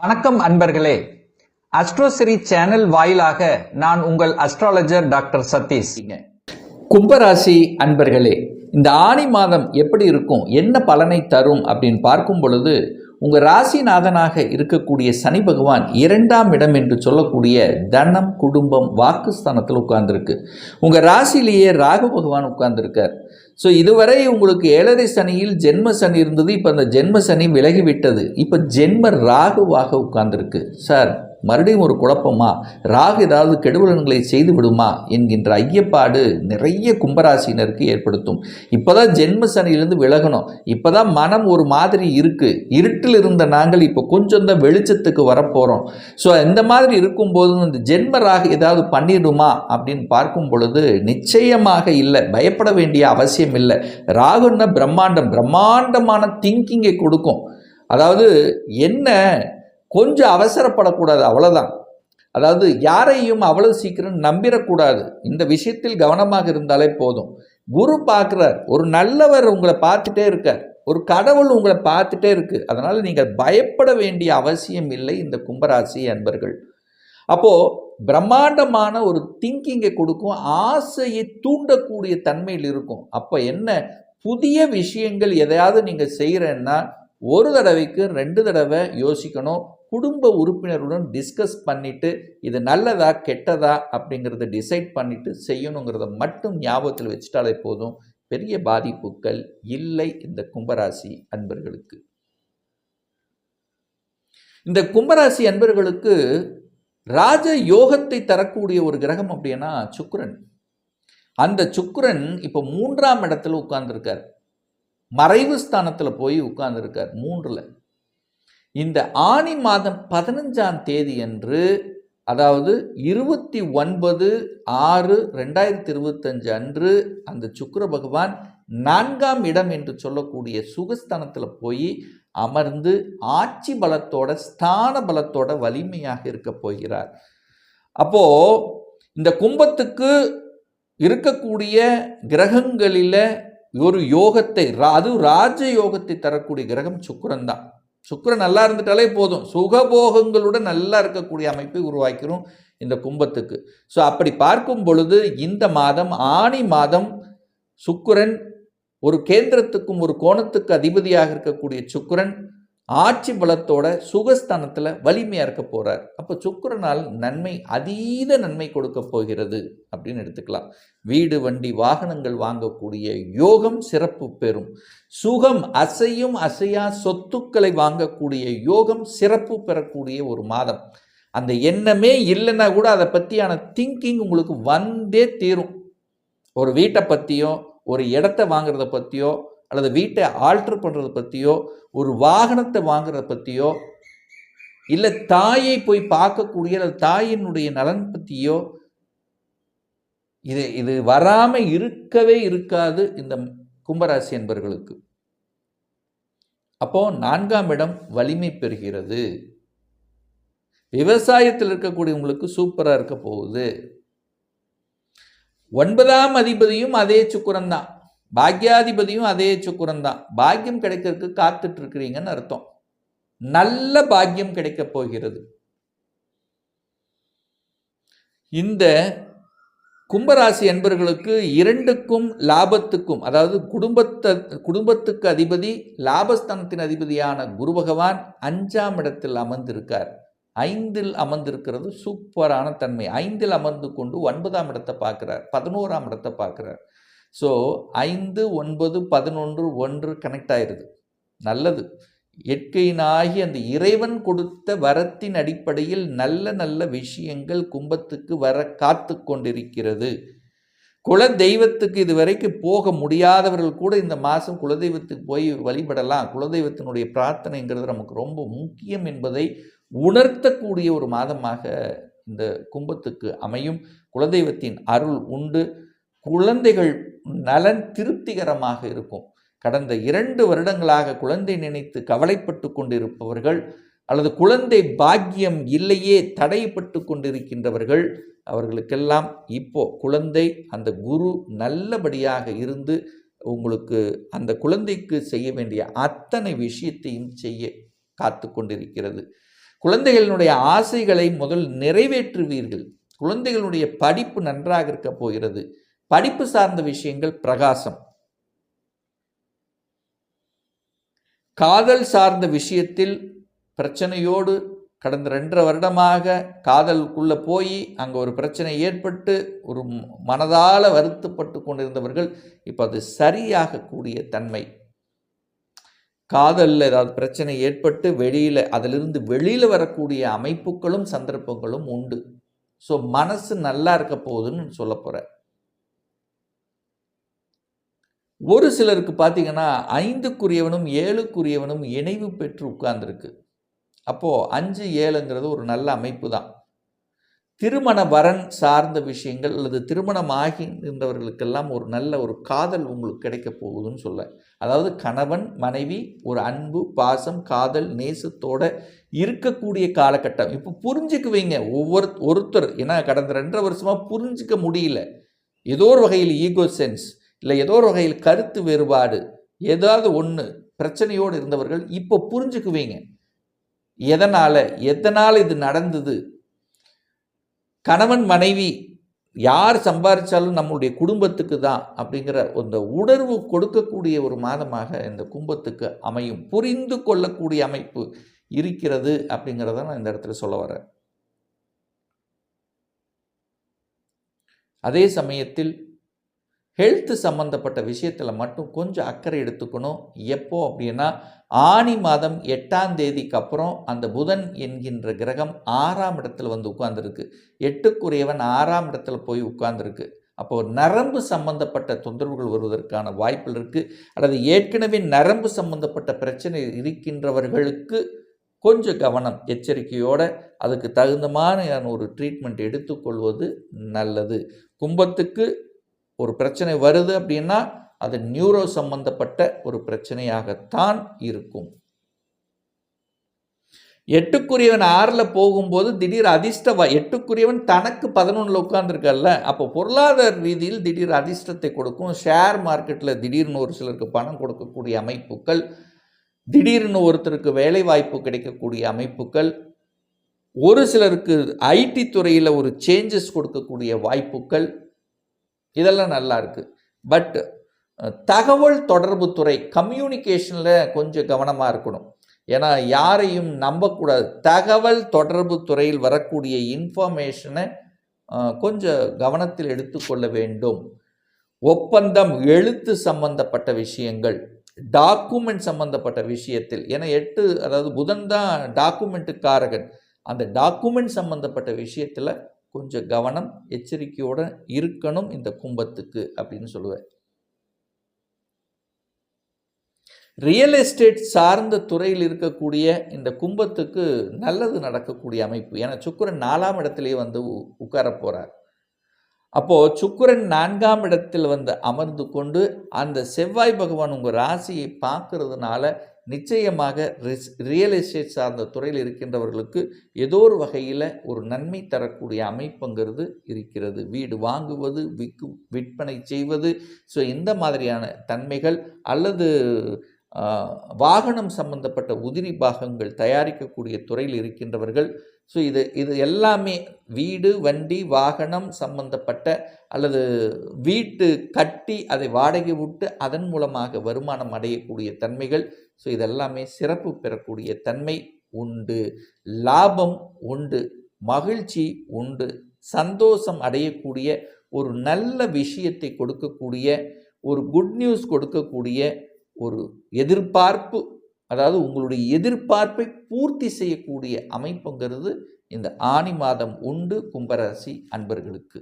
வணக்கம் அன்பர்களே. அஸ்ட்ரோசிரி சேனல் வாயிலாக நான் உங்கள் அஸ்ட்ராலஜர் டாக்டர் சதீஷ். கும்பராசி அன்பர்களே இந்த ஆணி மாதம் எப்படி இருக்கும்? என்ன பலனை தரும்? அப்படின்னு பார்க்கும் பொழுது உங்கள் ராசிநாதனாக இருக்கக்கூடிய சனி பகவான் இரண்டாம் இடம் என்று சொல்லக்கூடிய தனம் குடும்பம் வாக்குஸ்தானத்தில் உட்கார்ந்துருக்கு. உங்கள் ராசியிலேயே ராகு பகவான் உட்கார்ந்துருக்கார். ஸோ இதுவரை உங்களுக்கு ஏழரை சனியில் ஜென்ம சனி இருந்தது இப்போ அந்த ஜென்ம சனி விலகி விட்டது இப்போ ஜென்ம ராகுவாக உட்கார்ந்துருக்கு. சார் மறுபடியும் ஒரு குழப்பமா? ராகு ஏதாவது கெடுபலன்களை செய்து விடுமா? என்கின்ற ஐயப்பாடு நிறைய கும்பராசினருக்கு ஏற்படுத்தும். இப்போதான் ஜென்ம சனியிலிருந்து விலகணும். இப்போதான் மனம் ஒரு மாதிரி இருக்கு. இருட்டில் இருந்த நாங்கள் இப்போ கொஞ்சம் தான் வெளிச்சத்துக்கு வரப்போகிறோம் ஸோ இந்த மாதிரி இருக்கும்போது இந்த ஜென்ம ராகு ஏதாவது பண்ணிடுமா? அப்படின்னு பார்க்கும் பொழுது நிச்சயமாக இல்லை. பயப்பட வேண்டிய அவசியம் இல்லை. ராகுன்னா பிரம்மாண்டம். பிரம்மாண்டமான திங்கிங்கை கொடுக்கும். அதாவது என்ன கொஞ்சம் அவசரப்படக்கூடாது அவ்வளோதான் அதாவது யாரையும் அவ்வளவு சீக்கிரம் நம்பிடக்கூடாது இந்த விஷயத்தில் கவனமாக இருந்தாலே போதும். குரு பார்க்குறார் ஒரு நல்லவர் உங்களை பார்த்துட்டே இருக்கார். ஒரு கடவுள் உங்களை பார்த்துட்டே இருக்குது அதனால் நீங்கள் பயப்பட வேண்டிய அவசியம் இல்லை இந்த கும்பராசி அன்பர்கள். அப்போது பிரம்மாண்டமான ஒரு திங்கிங்கை கொடுக்கும் ஆசையை தூண்டக்கூடிய தன்மையில் இருக்கும். அப்போ என்ன? புதிய விஷயங்கள் எதையாவது நீங்கள் செய்கிறேன்னா ஒரு தடவைக்கு ரெண்டு தடவை யோசிக்கணும் குடும்ப உறுப்பினருடன் டிஸ்கஸ் பண்ணிவிட்டு இது நல்லதா கெட்டதா அப்படிங்கிறத டிசைட் பண்ணிவிட்டு செய்யணுங்கிறத மட்டும் ஞாபகத்தில் வச்சுட்டாலே போதும். பெரிய பாதிப்புகள் இல்லை இந்த கும்பராசி அன்பர்களுக்கு. இந்த கும்பராசி அன்பர்களுக்கு ராஜ யோகத்தை தரக்கூடிய ஒரு கிரகம் அப்படின்னா சுக்கரன். அந்த சுக்கரன் இப்போ மூன்றாம் இடத்துல உட்கார்ந்துருக்கார். மறைவு ஸ்தானத்தில் போய் உட்கார்ந்துருக்கார் மூன்றில். இந்த ஆணி மாதம் பதினஞ்சாம் தேதி அன்று அதாவது இருபத்தி ஒன்பது ஆறு ரெண்டாயிரத்தி இருபத்தஞ்சு அன்று அந்த சுக்கர பகவான் நான்காம் இடம் என்று சொல்லக்கூடிய சுகஸ்தானத்தில் போய் அமர்ந்து ஆட்சி பலத்தோட ஸ்தான பலத்தோட வலிமையாக இருக்க போகிறார். அப்போ இந்த கும்பத்துக்கு இருக்கக்கூடிய கிரகங்களில் ஒரு யோகத்தை ரா- அது ராஜ யோகத்தை தரக்கூடிய கிரகம் சுக்கரன் தான் சுக்கிரன் நல்லா இருந்துட்டாலே போதும். சுகபோகங்களுடன் நல்லா இருக்கக்கூடிய அமைப்பை உருவாக்கிறோம் இந்த கும்பத்துக்கு. ஸோ அப்படி பார்க்கும் பொழுது இந்த மாதம் ஆணி மாதம் சுக்கரன் ஒரு கேந்திரத்துக்கும் ஒரு கோணத்துக்கு அதிபதியாக இருக்கக்கூடிய சுக்கிரன் ஆட்சி பலத்தோட சுகஸ்தானத்தில் வலிமையாக இருக்க போகிறார் அப்போ சுக்கிரனால் நன்மை அதீத நன்மை கொடுக்க போகிறது அப்படின்னு எடுத்துக்கலாம். வீடு வண்டி வாகனங்கள் வாங்கக்கூடிய யோகம் சிறப்பு பெறும். சுகம் அசையும் அசையா சொத்துக்களை வாங்கக்கூடிய யோகம் சிறப்பு பெறக்கூடிய ஒரு மாதம். அந்த எண்ணமே இல்லைன்னா கூட அதை பற்றியான திங்கிங் உங்களுக்கு வந்தே தீரும். ஒரு வீட்டை பற்றியோ ஒரு இடத்த வாங்குறத பற்றியோ அல்லது வீட்டை ஆல்டர் பண்ணுறத பற்றியோ ஒரு வாகனத்தை வாங்குறத பற்றியோ இல்லை தாயை போய் பார்க்கக்கூடிய அல்லது தாயினுடைய நலன் பற்றியோ இது இது வராமல் இருக்கவே இருக்காது இந்த கும்பராசி என்பர்களுக்கு. அப்போ நான்காம் இடம் வலிமை பெறுகிறது. விவசாயத்தில் இருக்கக்கூடியவங்களுக்கு சூப்பராக இருக்க போகுது. ஒன்பதாம் அதிபதியும் அதே சுக்குரன் தான் பாக்யாதிபதியும் அதே சுக்குரன் தான் பாக்கியம் கிடைக்கிறதுக்கு காத்துட்டு இருக்கிறீங்கன்னு அர்த்தம். நல்ல பாக்கியம் கிடைக்கப் போகிறது. இந்த கும்பராசி என்பர்களுக்கு இரண்டுக்கும் லாபத்துக்கும் அதாவது குடும்பத்தை குடும்பத்துக்கு அதிபதி லாபஸ்தானத்தின் அதிபதியான குரு பகவான் அஞ்சாம் இடத்தில் அமர்ந்திருக்கார். ஐந்தில் அமர்ந்திருக்கிறது சூப்பரான தன்மை. ஐந்தில் அமர்ந்து கொண்டு ஒன்பதாம் இடத்தை பார்க்குறார் பதினோராம் இடத்தை பார்க்கிறார். ஸோ ஐந்து ஒன்பது பதினொன்று ஒன்று கனெக்ட் ஆயிருது. நல்லது. இயற்கையினாகி அந்த இறைவன் கொடுத்த வரத்தின் அடிப்படையில் நல்ல நல்ல விஷயங்கள் கும்பத்துக்கு வர காத்து கொண்டிருக்கிறது. குல தெய்வத்துக்கு இதுவரைக்கும் போக முடியாதவர்கள் கூட இந்த மாதம் குலதெய்வத்துக்கு போய் வழிபடலாம். குலதெய்வத்தினுடைய பிரார்த்தனைங்கிறது நமக்கு ரொம்ப முக்கியம் என்பதை உணர்த்தக்கூடிய ஒரு மாதமாக இந்த கும்பத்துக்கு அமையும். குலதெய்வத்தின் அருள் உண்டு. குழந்தைகள் நலன் திருப்திகரமாக இருக்கும். கடந்த இரண்டு வருடங்களாக குழந்தை நினைத்து கவலைப்பட்டு கொண்டிருப்பவர்கள் அல்லது குழந்தை பாக்கியம் இல்லையே தடைப்பட்டு கொண்டிருக்கின்றவர்கள் அவர்களுக்கெல்லாம் இப்போ குழந்தை அந்த குரு நல்லபடியாக இருந்து உங்களுக்கு அந்த குழந்தைக்கு செய்ய வேண்டிய அத்தனை விஷயத்தையும் செய்ய காத்து கொண்டிருக்கிறது. குழந்தைகளினுடைய ஆசைகளை முதல் நிறைவேற்றுவீர்கள். குழந்தைகளுடைய படிப்பு நன்றாக இருக்க போகிறது. படிப்பு சார்ந்த விஷயங்கள் பிரகாசம். காதல் சார்ந்த விஷயத்தில் பிரச்சனையோடு கடந்த ரெண்டரை வருடமாக காதலுக்குள்ளே போய் அங்கே ஒரு பிரச்சனை ஏற்பட்டு ஒரு மனதால் வருத்தப்பட்டு கொண்டிருந்தவர்கள் இப்போ அது சரியாகக்கூடிய தன்மை. காதலில் ஏதாவது பிரச்சனை ஏற்பட்டு வெளியில் அதிலிருந்து வெளியில் வரக்கூடிய அமைப்புகளும் சந்தர்ப்பங்களும் உண்டு. ஸோ மனசு நல்லா இருக்க போகுதுன்னு சொல்ல போகிறேன் ஒரு சிலருக்கு பார்த்தீங்கன்னா ஐந்துக்குரியவனும் ஏழுக்குரியவனும் இணைவு பெற்று உட்கார்ந்துருக்கு. அப்போது அஞ்சு ஏழுங்கிறது ஒரு நல்ல அமைப்பு தான் திருமண வரன் சார்ந்த விஷயங்கள் அல்லது திருமணம் ஆகின்றவர்களுக்கெல்லாம் ஒரு நல்ல ஒரு காதல் உங்களுக்கு கிடைக்க போகுதுன்னு சொல்ல. அதாவது கணவன் மனைவி ஒரு அன்பு பாசம் காதல் நேசத்தோட இருக்கக்கூடிய காலகட்டம். இப்போ புரிஞ்சுக்குவீங்க ஒவ்வொரு ஒருத்தர் ஏன்னா கடந்த ரெண்டரை வருஷமாக புரிஞ்சிக்க முடியல. ஏதோ ஒரு வகையில் ஈகோ சென்ஸ். இல்லை ஏதோ ஒரு வகையில் கருத்து வேறுபாடு ஏதாவது ஒன்று பிரச்சனையோடு இருந்தவர்கள் இப்போ புரிஞ்சுக்குவீங்க. எதனால் எதனால் இது நடந்தது? கணவன் மனைவி யார் சம்பாதிச்சாலும் நம்மளுடைய குடும்பத்துக்கு தான் அப்படிங்கிற அந்த உணர்வு கொடுக்கக்கூடிய ஒரு மாதமாக இந்த கும்பத்துக்கு அமையும். புரிந்து கொள்ளக்கூடிய அமைப்பு இருக்கிறது அப்படிங்கிறத நான் இந்த இடத்துல சொல்ல வரேன். அதே சமயத்தில் ஹெல்த்து சம்மந்தப்பட்ட விஷயத்தில் மட்டும் கொஞ்சம் அக்கறை எடுத்துக்கணும். எப்போ அப்படின்னா ஆணி மாதம் எட்டாம் தேதிக்கு அப்புறம் அந்த புதன் என்கின்ற கிரகம் ஆறாம் இடத்துல வந்து உட்கார்ந்துருக்கு. எட்டுக்குரியவன் ஆறாம் இடத்துல போய் உட்கார்ந்துருக்கு. அப்போது நரம்பு சம்பந்தப்பட்ட தொந்தரவுகள் வருவதற்கான வாய்ப்புகள் இருக்குது அல்லது ஏற்கனவே நரம்பு சம்பந்தப்பட்ட பிரச்சனை இருக்கின்றவர்களுக்கு கொஞ்சம் கவனம் எச்சரிக்கையோடு அதுக்கு தகுந்தமான ஒரு ட்ரீட்மெண்ட் எடுத்துக்கொள்வது நல்லது. கும்பத்துக்கு ஒரு பிரச்சனை வருது அப்படின்னா அது நியூரோ சம்பந்தப்பட்ட ஒரு பிரச்சனையாகத்தான் இருக்கும். எட்டுக்குரியவன் ஆறில் போகும்போது திடீர் அதிர்ஷ்ட எட்டுக்குரியவன் தனக்கு பதினொன்றில் உட்காந்துருக்கல்ல அப்போ பொருளாதார ரீதியில் திடீர் அதிர்ஷ்டத்தை கொடுக்கும். ஷேர் மார்க்கெட்டில் திடீர்னு ஒரு சிலருக்கு பணம் கொடுக்கக்கூடிய அமைப்புகள் திடீர்னு ஒருத்தருக்கு வேலை வாய்ப்பு கிடைக்கக்கூடிய அமைப்புகள் ஒரு சிலருக்கு ஐடி துறையில் ஒரு சேஞ்சஸ் கொடுக்கக்கூடிய வாய்ப்புகள் இதெல்லாம் நல்லா இருக்குது பட் தகவல் தொடர்பு துறை கம்யூனிகேஷனில் கொஞ்சம் கவனமாக இருக்கணும். ஏன்னா யாரையும் நம்பக்கூடாது. தகவல் தொடர்பு துறையில் வரக்கூடிய இன்ஃபர்மேஷனை கொஞ்சம் கவனத்தில் எடுத்துக்கொள்ள வேண்டும். ஒப்பந்தம் எழுத்து சம்பந்தப்பட்ட விஷயங்கள் டாக்குமெண்ட் சம்பந்தப்பட்ட விஷயத்தில். ஏன்னா எட்டு அதாவது புதன் தான் டாக்குமெண்ட்டுக்காரகன் அந்த டாக்குமெண்ட் சம்பந்தப்பட்ட விஷயத்தில் கொஞ்சம் கவனம் எச்சரிக்கையோடு இருக்கணும் இந்த கும்பத்துக்கு அப்படின்னு சொல்லுவேன் ரியல் எஸ்டேட் சார்ந்த துறையில் இருக்கக்கூடிய இந்த கும்பத்துக்கு நல்லது நடக்கக்கூடிய அமைப்பு. ஏன்னா சுக்கரன் நாலாம் இடத்துலேயே வந்து உட்கார போகிறார் அப்போது சுக்கரன் நான்காம் இடத்தில் வந்து அமர்ந்து கொண்டு அந்த செவ்வாய் பகவான் உங்கள் ராசியை பார்க்கறதுனால நிச்சயமாக ரிஸ் ரியல் எஸ்டேட் சார்ந்த துறையில் இருக்கின்றவர்களுக்கு ஏதோ ஒரு வகையில் ஒரு நன்மை தரக்கூடிய அமைப்புங்கிறது இருக்கிறது. வீடு வாங்குவது விற்கு விற்பனை செய்வது ஸோ இந்த மாதிரியான தன்மைகள் அல்லது வாகனம் சம்பந்தப்பட்ட உதிரி பாகங்கள் தயாரிக்கக்கூடிய துறையில் இருக்கின்றவர்கள் ஸோ இது இது எல்லாமே வீடு வண்டி வாகனம் சம்பந்தப்பட்ட அல்லது வீட்டு கட்டி அதை வாடகை விட்டு அதன் மூலமாக வருமானம் அடையக்கூடிய தன்மைகள். ஸோ இதெல்லாமே சிறப்பு பெறக்கூடிய தன்மை உண்டு. லாபம் உண்டு. மகிழ்ச்சி உண்டு. சந்தோஷம் அடையக்கூடிய ஒரு நல்ல விஷயத்தை கொடுக்கக்கூடிய ஒரு குட் நியூஸ் கொடுக்கக்கூடிய ஒரு எதிர்பார்ப்பு அதாவது உங்களுடைய எதிர்பார்ப்பை பூர்த்தி செய்யக்கூடிய அமைப்புங்கிறது இந்த ஆணி மாதம் உண்டு கும்பராசி அன்பர்களுக்கு.